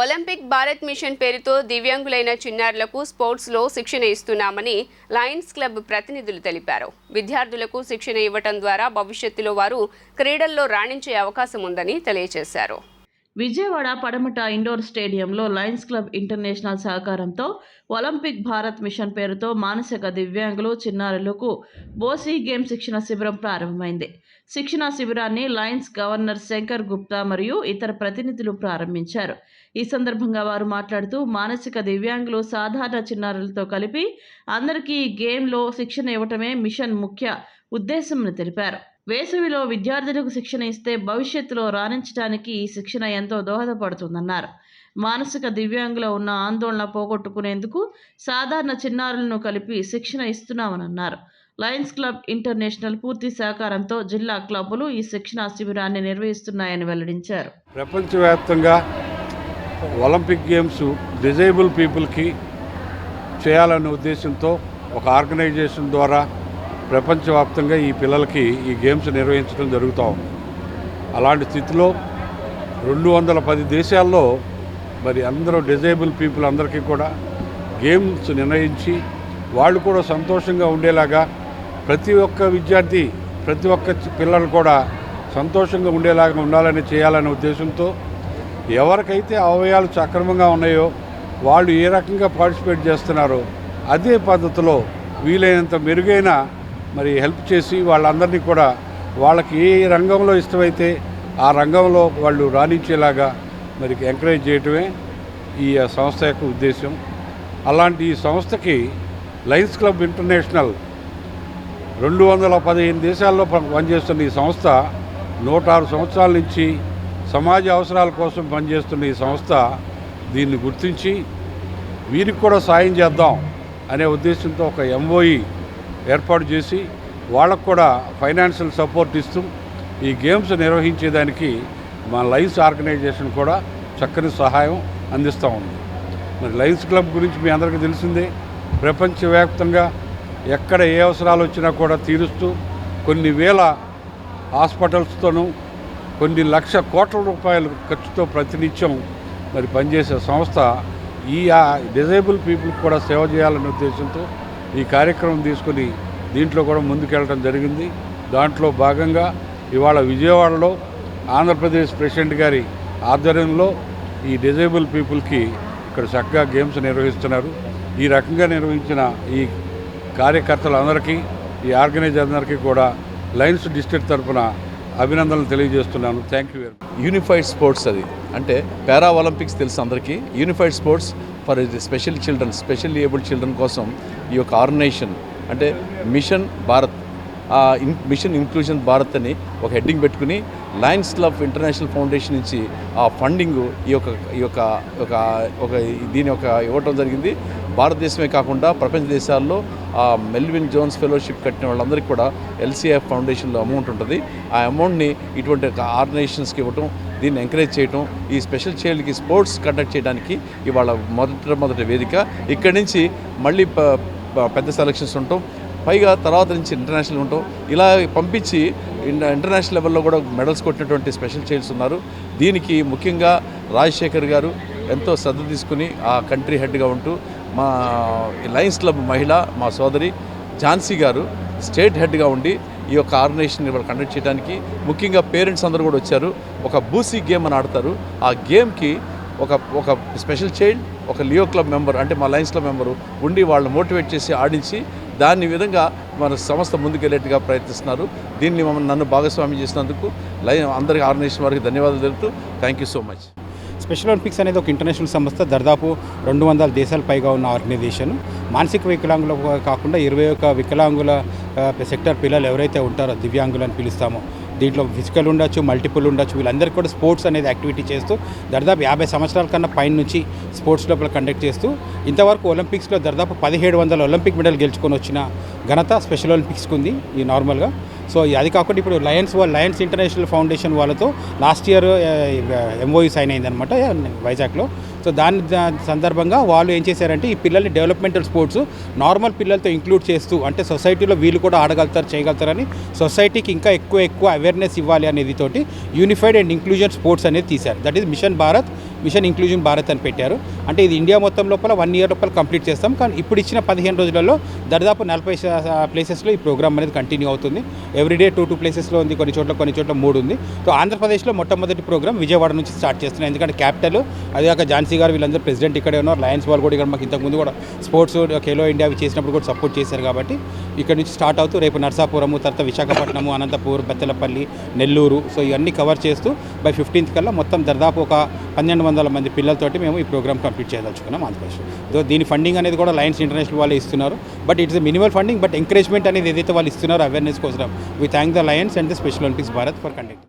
Olympic Bharat mission పేరుతో దివ్యాంగులైన చిన్నారులకు స్పోర్ట్స్లో శిక్షణ ఇస్తున్నామని లయన్స్ క్లబ్ ప్రతినిధులు తెలిపారు. విద్యార్థులకు శిక్షణ ఇవ్వటం ద్వారా భవిష్యత్తులో వారు క్రీడల్లో రాణించే అవకాశం ఉందని తెలియజేశారు. విజయవాడ పడమట ఇండోర్ స్టేడియంలో లయన్స్ క్లబ్ ఇంటర్నేషనల్ సహకారంతో ఒలింపిక్ భారత్ మిషన్ పేరుతో మానసిక దివ్యాంగులు చిన్నారులకు బోసీ గేమ్ శిక్షణ శిబిరం ప్రారంభమైంది. శిక్షణ శిబిరాన్ని లయన్స్ గవర్నర్ శంకర్ గుప్తా మరియు ఇతర ప్రతినిధులు ప్రారంభించారు. ఈ సందర్భంగా వారు మాట్లాడుతూ మానసిక దివ్యాంగులు సాధారణ చిన్నారులతో కలిపి అందరికీ ఈ గేమ్లో శిక్షణ ఇవ్వటమే మిషన్ ముఖ్య ఉద్దేశమని తెలిపారు. వేసవిలో విద్యార్థులకు శిక్షణ ఇస్తే భవిష్యత్తులో రాణించడానికి ఈ శిక్షణ ఎంతో దోహదపడుతుందన్నారు. మానసిక దివ్యాంగుల ఉన్న ఆందోళన పోగొట్టుకునేందుకు సాధారణ చిన్నారులను కలిపి శిక్షణ ఇస్తున్నామని అన్నారు లయన్స్ క్లబ్ ఇంటర్నేషనల్ పూర్తి సహకారంతో జిల్లా క్లబ్బులు ఈ శిక్షణ శిబిరాన్ని నిర్వహిస్తున్నాయని వెల్లడించారు. ప్రపంచవ్యాప్తంగా ఒలింపిక్ గేమ్స్ డిజేబుల్ పీపుల్కి చేయాలనే ఉద్దేశంతో ఒక ఆర్గనైజేషన్ ద్వారా ప్రపంచవ్యాప్తంగా ఈ పిల్లలకి ఈ గేమ్స్ నిర్వహించడం జరుగుతూ ఉంది. అలాంటి స్థితిలో రెండు వందల పది దేశాల్లో మరి అందరూ డిజేబుల్ పీపుల్ అందరికీ కూడా గేమ్స్ నిర్ణయించి వాళ్ళు కూడా సంతోషంగా ఉండేలాగా ప్రతి ఒక్క విద్యార్థి ప్రతి ఒక్క పిల్లలు కూడా సంతోషంగా ఉండేలాగా ఉండాలని చేయాలనే ఉద్దేశంతో ఎవరికైతే అవయవాలు సక్రమంగా ఉన్నాయో వాళ్ళు ఏ రకంగా పార్టిసిపేట్ చేస్తున్నారో అదే పద్ధతిలో వీలైనంత మెరుగైన మరి హెల్ప్ చేసి వాళ్ళందరినీ కూడా వాళ్ళకి ఏ రంగంలో ఇష్టమైతే ఆ రంగంలో వాళ్ళు రాణించేలాగా మరి ఎంకరేజ్ చేయటమే ఈ సంస్థ యొక్క ఉద్దేశం అలాంటి ఈ సంస్థకి లయన్స్ క్లబ్ ఇంటర్నేషనల్ రెండు వందల పదిహేను దేశాల్లో పనిచేస్తున్న ఈ సంస్థ నూట ఆరు సంవత్సరాల నుంచి సమాజ అవసరాల కోసం పనిచేస్తున్న ఈ సంస్థ దీన్ని గుర్తించి వీరికి కూడా సాయం చేద్దాం అనే ఉద్దేశంతో ఒక ఎంఓఈ ఏర్పాటు చేసి వాళ్ళకు కూడా ఫైనాన్షియల్ సపోర్ట్ ఇస్తూ ఈ గేమ్స్ నిర్వహించేదానికి మా లయన్స్ ఆర్గనైజేషన్ కూడా చక్కని సహాయం అందిస్తూ ఉంది. మరి లయన్స్ క్లబ్ గురించి మీ అందరికీ తెలిసిందే ప్రపంచవ్యాప్తంగా ఎక్కడ ఏ అవసరాలు వచ్చినా కూడా తీరుస్తూ కొన్ని వేల హాస్పిటల్స్తోనూ కొన్ని లక్ష కోట్ల రూపాయల ఖర్చుతో ప్రతినిత్యం మరి పనిచేసే సంస్థ ఈ డిజేబుల్ పీపుల్కి కూడా సేవ చేయాలనే ఉద్దేశంతో ఈ కార్యక్రమం తీసుకుని దీంట్లో కూడా ముందుకెళ్ళడం జరిగింది. దాంట్లో భాగంగా ఇవాళ విజయవాడలో ఆంధ్రప్రదేశ్ ప్రెసిడెంట్ గారి ఆధ్వర్యంలో ఈ డిజేబుల్ పీపుల్కి ఇక్కడ చక్కగా గేమ్స్ నిర్వహిస్తున్నారు. ఈ రకంగా నిర్వహించిన ఈ కార్యకర్తలందరికీ ఈ ఆర్గనైజర్ అందరికీ కూడా లయన్స్ డిస్ట్రిక్ట్ తరఫున అభినందనలు తెలియజేస్తున్నాను. Thank you very much unified sports అది. అంటే పారా ఒలింపిక్స్ తెలుసు అందరికీ. Unified sports for special children special abled children కోసం ఈ యొక్క ఆర్గనైజేషన్ అంటే మిషన్ భారత్ ఆ ఇన్ మిషన్ ఇంక్లూజన్ భారత్ అని ఒక హెడ్డింగ్ పెట్టుకుని లయన్స్ క్లబ్ ఇంటర్నేషనల్ ఫౌండేషన్ నుంచి ఆ ఫండింగ్ ఈ యొక్క ఈ యొక్క ఒక ఒక దీని యొక్క ఇవ్వటం జరిగింది. భారతదేశమే కాకుండా ప్రపంచ దేశాల్లో ఆ మెల్విన్ జోన్స్ ఫెలోషిప్ కట్టిన వాళ్ళందరికీ కూడా ఎల్సీఎఫ్ ఫౌండేషన్లో అమౌంట్ ఉంటుంది. ఆ అమౌంట్ని ఇటువంటి ఆర్గనైజేషన్స్కి ఇవ్వటం దీన్ని ఎంకరేజ్ చేయటం ఈ స్పెషల్ చైల్డ్కి స్పోర్ట్స్ కండక్ట్ చేయడానికి ఇవాళ మొదట మొదటి వేదిక. ఇక్కడి నుంచి మళ్ళీ పెద్ద సెలక్షన్స్ ఉంటాం. పైగా తర్వాత నుంచి ఇంటర్నేషనల్ ఉంటాం. ఇలా పంపించి ఇంటర్నేషనల్ లెవెల్లో కూడా మెడల్స్ కొట్టినటువంటి స్పెషల్ చైల్డ్స్ ఉన్నారు. దీనికి ముఖ్యంగా రాజశేఖర్ గారు ఎంతో శ్రద్ధ తీసుకుని ఆ కంట్రీ హెడ్గా ఉంటూ మా లయన్స్ క్లబ్ మహిళ మా సోదరి ఝాన్సీ గారు స్టేట్ హెడ్గా ఉండి ఈ యొక్క ఆర్గనైజేషన్ ఇవాళ కండక్ట్ చేయడానికి ముఖ్యంగా పేరెంట్స్ అందరూ కూడా వచ్చారు. ఒక బూసీ గేమ్ అని ఆడతారు. ఆ గేమ్కి ఒక ఒక స్పెషల్ చైల్డ్ ఒక లియో క్లబ్ మెంబర్ అంటే మా లయన్స్ క్లబ్ మెంబరు ఉండి వాళ్ళని మోటివేట్ చేసి ఆడించి దాని విధంగా మన సంస్థ ముందుకెళ్ళేట్టుగా ప్రయత్నిస్తున్నారు. దీన్ని మమ్మల్ని నన్ను భాగస్వామ్యం చేసినందుకు లై అందరికీ ఆర్గనైజేషన్ వారికి ధన్యవాదాలు తెలుపుతూ thank you so much Special Olympics అనేది ఒక ఇంటర్నేషనల్ సంస్థ దాదాపు రెండు వందల దేశాల పైగా ఉన్న ఆర్గనైజేషన్. మానసిక వికలాంగులు కాకుండా ఇరవై ఒక వికలాంగుల సెక్టర్ పిల్లలు ఎవరైతే ఉంటారో దివ్యాంగులు అని పిలుస్తామో. దీంట్లో ఫిజికల్ ఉండొచ్చు మల్టిపుల్ ఉండొచ్చు. వీళ్ళందరికీ కూడా స్పోర్ట్స్ అనేది యాక్టివిటీ చేస్తూ దాదాపు యాభై సంవత్సరాల కన్నా పైన నుంచి స్పోర్ట్స్ లోపల కండక్ట్ చేస్తూ ఇంతవరకు ఒలింపిక్స్లో దాదాపు పదిహేడు వందల ఒలింపిక్ మెడల్ గెలుచుకొని వచ్చిన ఘనత స్పెషల్ ఒలింపిక్స్కి ఉంది ఈ నార్మల్గా. సో అది కాకుండా ఇప్పుడు లయన్స్ వాళ్ళ లయన్స్ ఇంటర్నేషనల్ ఫౌండేషన్ వాళ్ళతో లాస్ట్ ఇయర్ ఎంఓయూ సైన్ అయిందనమాట వైజాగ్లో. సో దాని సందర్భంగా వాళ్ళు ఏం చేశారంటే ఈ పిల్లల్ని డెవలప్మెంటల్ స్పోర్ట్స్ నార్మల్ పిల్లలతో ఇంక్లూడ్ చేస్తూ అంటే సొసైటీలో వీళ్ళు కూడా ఆడగలుగుతారు చేయగలుగుతారని సొసైటీకి ఇంకా ఎక్కువ ఎక్కువ అవేర్నెస్ ఇవ్వాలి అనేది తోటి యూనిఫైడ్ అండ్ ఇంక్లూజన్ స్పోర్ట్స్ అనేది తీశారు. That is mission Bharat mission inclusion Bharat అని పెట్టారు. అంటే ఇది ఇండియా మొత్తం లోపల వన్ ఇయర్ లోపల కంప్లీట్ చేస్తాం. కానీ ఇప్పుడు ఇచ్చిన పదిహేను రోజులలో దాదాపు నలభై ప్లేసెస్లో ఈ ప్రోగ్రామ్ అనేది కంటిన్యూ అవుతుంది. ఎవ్రీడే టూ టూ ప్లేసెస్లో ఉంది కొన్ని చోట్ల కొన్ని చోట్ల మూడు ఉంది. సో ఆంధ్రప్రదేశ్లో మొట్టమొదటి ప్రోగ్రామ్ విజయవాడ నుంచి స్టార్ట్ చేస్తున్నాం ఎందుకంటే క్యాపిటల్ అదే కాక ఝాన్సీ గారు వీళ్ళందరూ ప్రెసిడెంట్ ఇక్కడే ఉన్నారు. లయన్స్ వాళ్ళు కూడా ఇక్కడ మాకు ఇంతకుముందు కూడా స్పోర్ట్స్ ఖేలో ఇండియా అవి చేసినప్పుడు కూడా సపోర్ట్ చేశారు కాబట్టి ఇక్కడ నుంచి స్టార్ట్ అవుతూ రేపు నర్సాపురము తర్వాత విశాఖపట్నము అనంతపూర్ బెత్తలపల్లి నెల్లూరు. సో ఇవన్నీ కవర్ చేస్తూ బై ఫిఫ్టీన్త్ కల్లా మొత్తం దాదాపు ఒక పన్నెండు వందల మంది పిల్లలతోటి మేము ఈ ప్రోగ్రామ్ కంప్లీట్ చేయదలుచుకున్నాం ఆంధ్రప్రదేశ్లో సో దీని ఫండింగ్ అనేది కూడా లయన్స్ ఇంటర్నేషనల్ వాళ్ళు ఇస్తున్నారు. But it's minimal funding but encouragement అనేది ఏదైతే వాళ్ళు ఇస్తున్నారో అవేర్నెస్ కోసం we thank the Lions and the Special Olympics Bharat for conduct